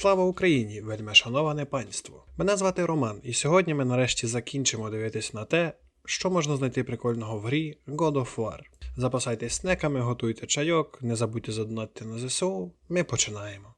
Слава Україні, вельми шановане панство! Мене звати Роман, і сьогодні ми нарешті закінчимо дивитись на те, що можна знайти прикольного в грі God of War. Запасайтесь снеками, готуйте чайок, не забудьте задонатити на ЗСУ. Ми починаємо.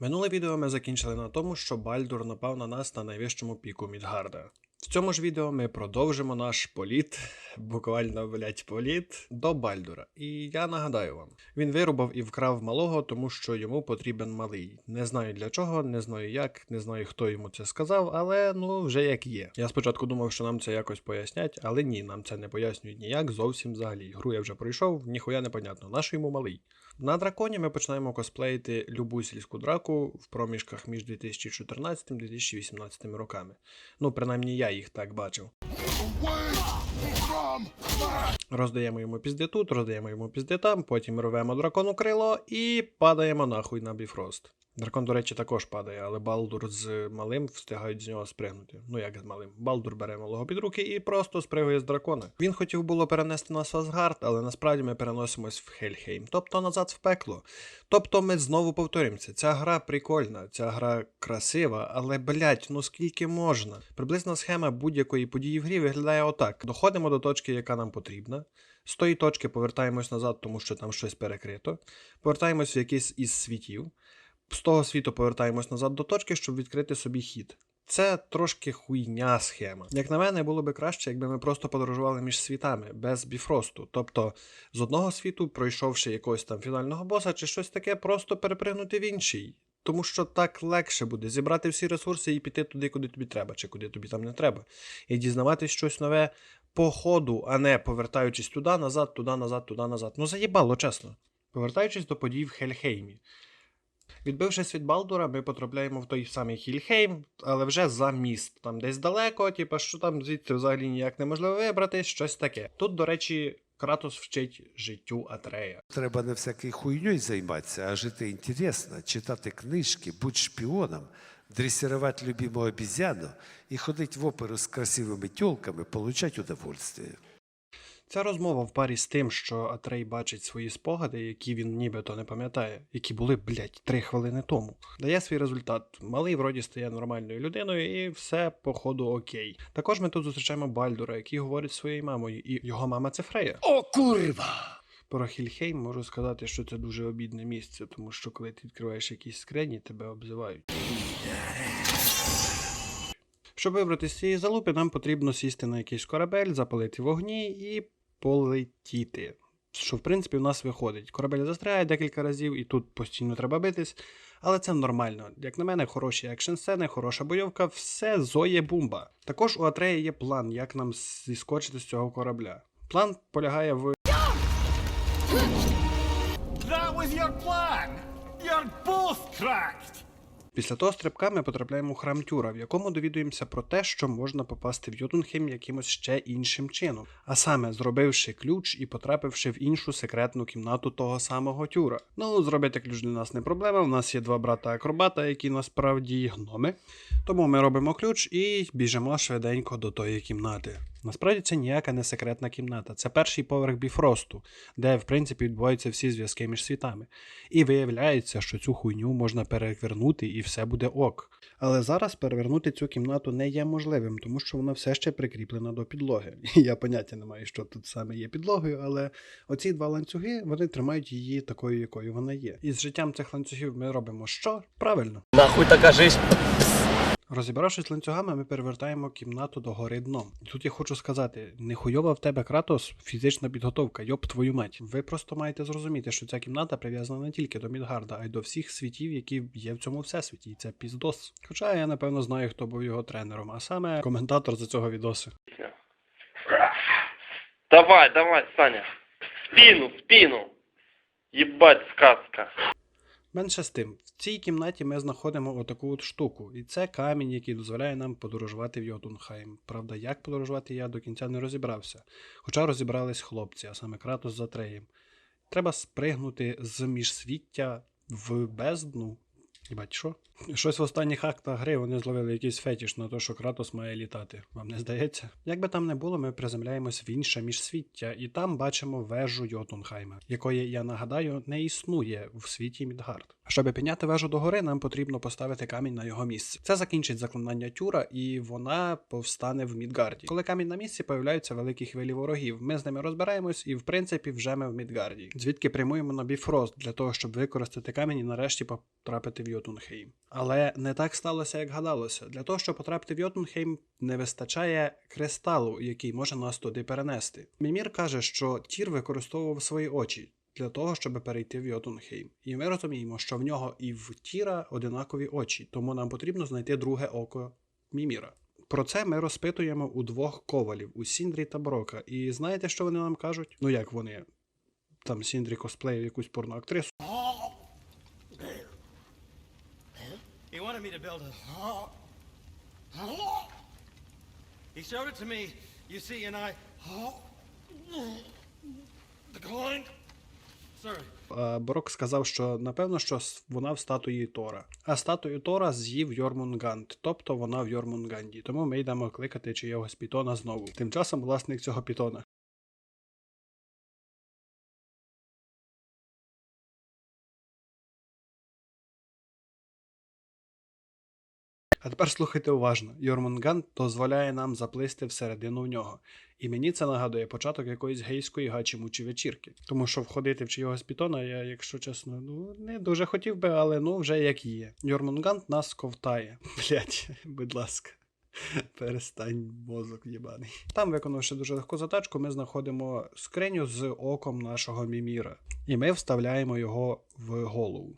Минуле відео ми закінчили на тому, що Бальдур напав на нас на найвищому піку Мідгарда. В цьому ж відео ми продовжимо наш політ, буквально блять політ, до Бальдура. І я нагадаю вам, він вирубав і вкрав малого, тому що йому потрібен малий. Не знаю для чого, не знаю як, не знаю хто йому це сказав, але ну вже як є. Я спочатку думав, що нам це якось пояснять, але ні, нам це не пояснюють ніяк, зовсім взагалі. Гру я вже пройшов, ніхуя не понятно, наш йому малий. На драконі ми починаємо косплеїти любу сільську драку в проміжках між 2014 і 2018 роками. Ну, принаймні я їх так бачив. Роздаємо йому пізди тут, роздаємо йому пізди там, потім рвемо дракону крило і падаємо нахуй на біфрост. Дракон, до речі, також падає, але Балдур з малим встигають з нього спригнути. Ну як з малим. Балдур бере малого під руки і просто спригує з дракона. Він хотів було перенести нас в Асгард, але насправді ми переносимось в Хельхейм, тобто назад в пекло. Тобто ми знову повторюємося. Ця гра прикольна, ця гра красива, але блять, ну скільки можна? Приблизна схема будь-якої події в грі виглядає отак: доходимо до точки, яка нам потрібна. З тої точки повертаємось назад, тому що там щось перекрито. Повертаємось в якийсь із світів. З того світу повертаємось назад до точки, щоб відкрити собі хід. Це трошки хуйня схема. Як на мене, було би краще, якби ми просто подорожували між світами без біфросту. Тобто з одного світу, пройшовши якогось там фінального боса чи щось таке, просто перепригнути в інший. Тому що так легше буде зібрати всі ресурси і піти туди, куди тобі треба, чи куди тобі там не треба. І дізнаватись щось нове по ходу, а не повертаючись туди, назад, туди, назад, туди, назад. Ну заїбало, чесно. Повертаючись до подій в Хельхеймі. Відбившись від Балдура, ми потрапляємо в той самий Хільхейм, але вже за міст. Там десь далеко, типа, що там звідти взагалі ніяк неможливо вибрати, щось таке. Тут, до речі, Кратос вчить життю Атрея. Треба не всякою хуйньою займатися, а жити інтересно, читати книжки, бути шпіоном, дресірувати любиму обізяну і ходити в оперу з красивими тілками, получати удовольствие. Ця розмова в парі з тим, що Атрей бачить свої спогади, які він нібито не пам'ятає, які були, блять, три хвилини тому. Дає свій результат. Малий вроді стає нормальною людиною, і все, походу, окей. Також ми тут зустрічаємо Бальдура, який говорить зі своєю мамою, і його мама це Фрея. О, курва! Про Хільхейм можу сказати, що це дуже обідне місце, тому що коли ти відкриваєш якісь скрині, тебе обзивають. Щоб вибрати з цієї залупи, нам потрібно сісти на якийсь корабель, запалити вогні і полетіти. Що в принципі в нас виходить. Корабель застрягає декілька разів, і тут постійно треба битись. Але це нормально. Як на мене, хороші екшн сцени, хороша бойовка, все зоє бумба. Також у Атрея є план, як нам зіскочити з цього корабля. План полягає в That was your plan! You're both cracked! Після того стрибка ми потрапляємо у храм Тюра, в якому довідуємося про те, що можна попасти в Йотунхейм якимось ще іншим чином, а саме зробивши ключ і потрапивши в іншу секретну кімнату того самого Тюра. Ну, зробити ключ для нас не проблема. У нас є два брата-акробата, які насправді гноми. Тому ми робимо ключ і біжимо швиденько до тої кімнати. Насправді це ніяка не секретна кімната, це перший поверх біфросту, де в принципі відбуваються всі зв'язки між світами. І виявляється, що цю хуйню можна перевернути і все буде ок. Але зараз перевернути цю кімнату не є можливим, тому що вона все ще прикріплена до підлоги. Я поняття не маю, що тут саме є підлогою, але оці два ланцюги вони тримають її такою, якою вона є. І з життям цих ланцюгів ми робимо що? Правильно. Нахуй така жизнь! Розібравшись ланцюгами, ми перевертаємо кімнату до гори дном. Тут я хочу сказати: нехуйова в тебе кратос, фізична підготовка, йоп твою мать. Ви просто маєте зрозуміти, що ця кімната прив'язана не тільки до Мідгарда, а й до всіх світів, які є в цьому всесвіті. І це піздос. Хоча я напевно знаю, хто був його тренером, а саме коментатор за цього відосу. Давай, давай, Саня. В спину, в спину. Ебать, сказка. Менше з тим, в цій кімнаті ми знаходимо отаку от штуку, і це камінь, який дозволяє нам подорожувати в Йотунхайм. Правда, як подорожувати я до кінця не розібрався. Хоча розібрались хлопці, а саме Кратос за Треєм. Треба спригнути з міжсвіття в бездну. Їбать, що? Щось в останніх актах гри вони зловили якийсь фетіш на те, що Кратос має літати. Вам не здається? Як би там не було, ми приземляємось в інше міжсвіття, і там бачимо вежу Йотунхайма, якої, я нагадаю, не існує в світі Мідгард. Щоб підняти вежу догори, нам потрібно поставити камінь на його місце. Це закінчить заклинання тюра, і вона повстане в Мідгарді. Коли камінь на місці, появляються великі хвилі ворогів. Ми з ними розбираємось, і в принципі вже ми в Мідгарді. Звідки прямуємо на Біфрост для того, щоб використати камінь і нарешті потрапити в Йотунхейм. Але не так сталося, як гадалося. Для того, щоб потрапити в Йотунхейм, не вистачає кристалу, який може нас туди перенести. Мімір каже, що Тір використовував свої очі для того, щоб перейти в Йотунхейм. І ми розуміємо, що в нього і в Тіра одинакові очі, тому нам потрібно знайти друге око Міміра. Про це ми розпитуємо у двох ковалів у Сіндрі та Брока. І знаєте, що вони нам кажуть? Ну як вони? Там Сіндрі косплеїв якусь порноактрису. He to build. He showed it to me, you see, and I. Coin? Sorry. Брок сказав, що напевно, що вона в статуї Тора. А статую Тора з'їв Йормунганд, тобто вона в Йормунганді. Тому ми йдемо кликати чиєгось пітона знову. Тим часом власник цього пітона. А тепер слухайте уважно. Йормунганд дозволяє нам заплисти всередину в нього. І мені це нагадує початок якоїсь гейської гачі-мучі вечірки. Тому що входити в чийогось пітона, я, якщо чесно, ну не дуже хотів би, але ну вже як є. Йормунганд нас ковтає. Блять, будь ласка. Перестань мозок єбаний. Там, виконавши дуже легку задачку, ми знаходимо скриню з оком нашого міміра. І ми вставляємо його в голову.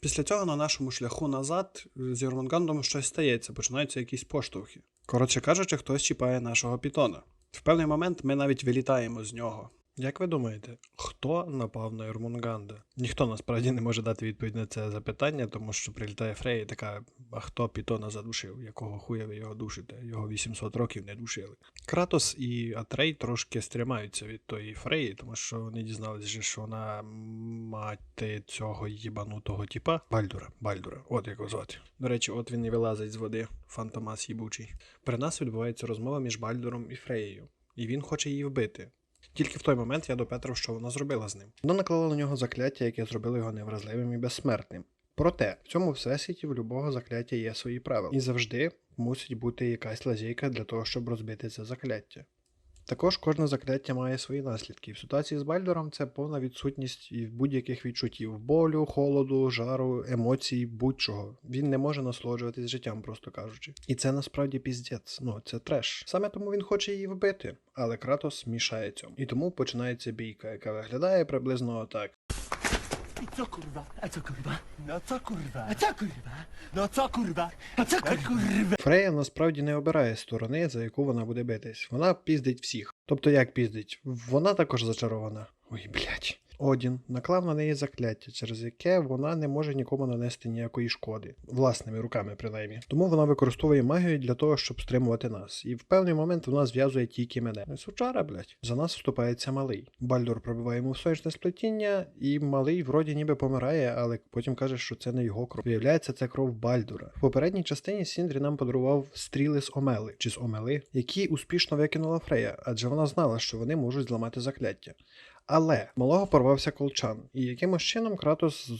Після цього на нашому шляху назад е, з Йормунгандом щось стається, починаються якісь поштовхи. Коротше кажучи, хтось чіпає нашого пітона. В певний момент ми навіть вилітаємо з нього. Як ви думаєте, хто напав на Йормунганда? Ніхто насправді не може дати відповідь на це запитання, тому що прилітає Фрея і така: а хто пітона задушив? Якого хуя ви його душите? Його 800 років не душили. Кратос і Атрей трошки стримаються від тої Фреї, тому що вони дізналися, що вона мати цього їбанутого тіпа. Бальдура, Бальдура, от як його звати. До речі, от він і вилазить з води, фантомас їбучий. При нас відбувається розмова між Бальдуром і Фреєю, і він хоче її вбити. Тільки в той момент я допетрив, що вона зробила з ним. Вона наклала на нього закляття, яке зробило його невразливим і безсмертним. Проте в цьому всесвіті в любого закляття є свої правила, і завжди мусить бути якась лазійка для того, щоб розбити це закляття. Також кожне закляття має свої наслідки. В ситуації з Бальдором це повна відсутність і будь-яких відчуттів болю, холоду, жару, емоцій, будь-чого. Він не може насолоджуватись життям, просто кажучи. І це насправді піздець. Ну це треш. Саме тому він хоче її вбити, але Кратос мішає цьому. І тому починається бійка, яка виглядає приблизно отак. Co kurwa? A co kurwa? No co kurwa? A co kurwa? No co kurwa? A co kurwa? Фрея насправді не обирає сторони, за яку вона буде битись. Вона піздить всіх. Тобто як піздить? Вона також зачарована. Ой, блядь. Одін наклав на неї закляття, через яке вона не може нікому нанести ніякої шкоди, власними руками, принаймні. Тому вона використовує магію для того, щоб стримувати нас. І в певний момент вона зв'язує тільки мене. Сучара, блядь. За нас вступається малий. Бальдор пробиває йому в сонячне сплетіння, і малий вроді ніби помирає, але потім каже, що це не його кров. Виявляється, це кров Бальдура. В попередній частині Сіндрі нам подарував стріли з Омели чи з Омели, які успішно викинула Фрея, адже вона знала, що вони можуть зламати закляття. Але малого порвався колчан, і якимось чином Кратос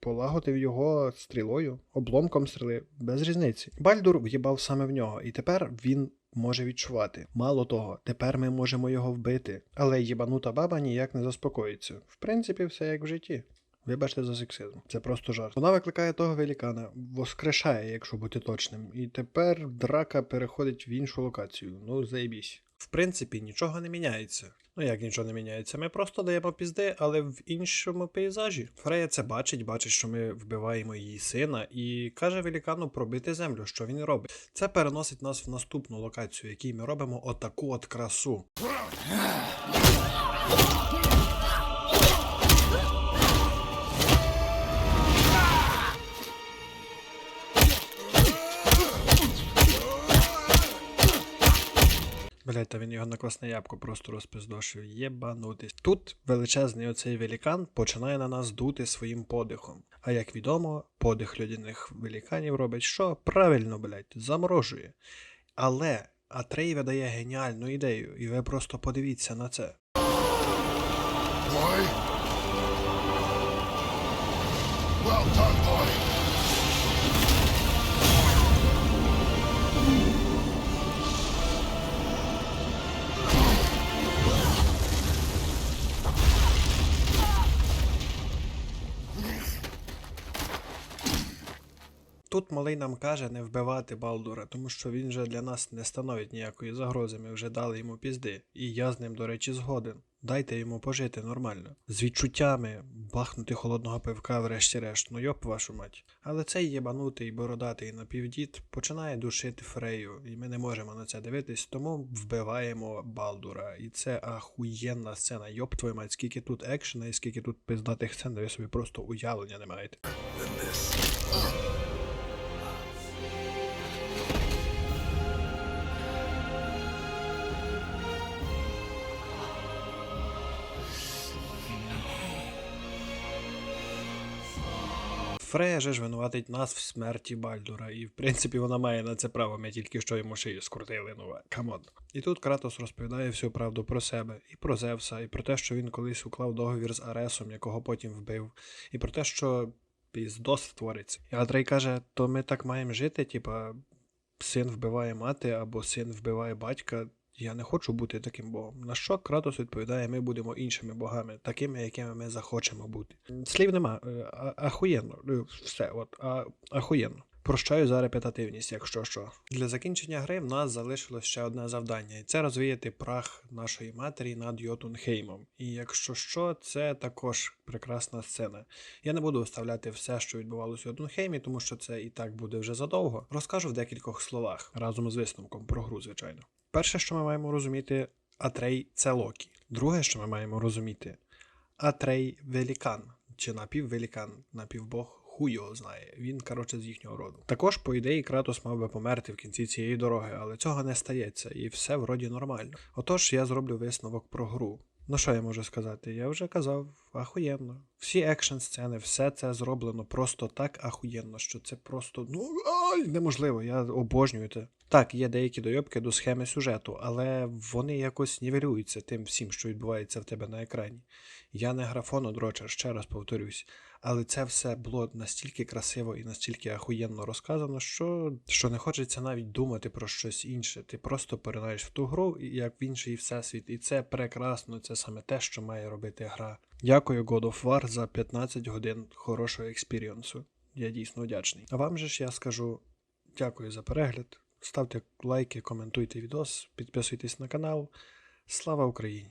полагодив його стрілою, обломком стріли, без різниці. Бальдур в'їбав саме в нього, і тепер він може відчувати. Мало того, тепер ми можемо його вбити. Але їбанута баба ніяк не заспокоїться. В принципі, все як в житті. Вибачте за сексизм, це просто жарт. Вона викликає того велікана, воскрешає, якщо бути точним, і тепер драка переходить в іншу локацію. Ну, заєбісь. В принципі, нічого не міняється. Ну як нічого не міняється? Ми просто даємо пізди, але в іншому пейзажі. Фрея це бачить, бачить, що ми вбиваємо її сина, і каже велікану пробити землю, що він робить. Це переносить нас в наступну локацію, якій ми робимо отаку от красу. Блять, та він його на класне ябко просто розпиздошив. Єбанутись. Тут величезний оцей велікан починає на нас дути своїм подихом. А як відомо, подих людяних веліканів робить що? Правильно, блять, заморожує. Але Атрей видає геніальну ідею, і ви просто подивіться на це. Well Тут малий нам каже не вбивати Балдура, тому що він же для нас не становить ніякої загрози. Ми вже дали йому пізди. І я з ним, до речі, згоден. Дайте йому пожити нормально. З відчуттями бахнути холодного пивка, врешті-решт, ну йоп вашу мать. Але цей єбанутий бородатий напівдід починає душити Фрею, і ми не можемо на це дивитись, тому вбиваємо Балдура. І це ахуєнна сцена. Йоп твою мать, скільки тут екшена і скільки тут пиздатих сцен, ви собі просто уявлення не маєте. Фрея же ж винуватить нас в смерті Бальдура, і в принципі вона має на це право, ми тільки що йому шию скрутили, ну камон. І тут Кратос розповідає всю правду про себе, і про Зевса, і про те, що він колись уклав договір з Аресом, якого потім вбив, і про те, що піздос твориться. І Атрей каже, то ми так маємо жити, типа син вбиває мати або син вбиває батька. Я не хочу бути таким богом. На що Кратос відповідає, ми будемо іншими богами, такими, якими ми захочемо бути. Слів нема. Е, Ахуєнно. Е, Все, от, ахуєнно. Прощаю за репетативність, якщо що. Для закінчення гри в нас залишилось ще одне завдання, і це розвіяти прах нашої матері над Йотунхеймом. І якщо що, це також прекрасна сцена. Я не буду вставляти все, що відбувалося в Йотунхеймі, тому що це і так буде вже задовго. Розкажу в декількох словах разом з висновком про гру, звичайно. Перше, що ми маємо розуміти, Атрей це Локі. Друге, що ми маємо розуміти, Атрей велікан чи напіввелікан, напівбог. Хуй його знає, він, коротше, з їхнього роду. Також, по ідеї, Кратос мав би померти в кінці цієї дороги, але цього не стається, і все вроді нормально. Отож, я зроблю висновок про гру. Ну що я можу сказати? Я вже казав, ахуєнно. Всі екшн сцени, все це зроблено просто так ахуєнно, що це просто ну ай, неможливо. Я обожнюю це. Так, є деякі дойобки до схеми сюжету, але вони якось нівелюються тим всім, що відбувається в тебе на екрані. Я не графонодрочер, ще раз повторюсь, але це все було настільки красиво і настільки ахуєнно розказано, що, що не хочеться навіть думати про щось інше. Ти просто поринаєш в ту гру, як в інший всесвіт, і це прекрасно, це саме те, що має робити гра. Дякую God of War за 15 годин хорошого експіріансу. Я дійсно вдячний. А вам же ж я скажу дякую за перегляд. Ставте лайки, коментуйте відос, підписуйтесь на канал. Слава Україні!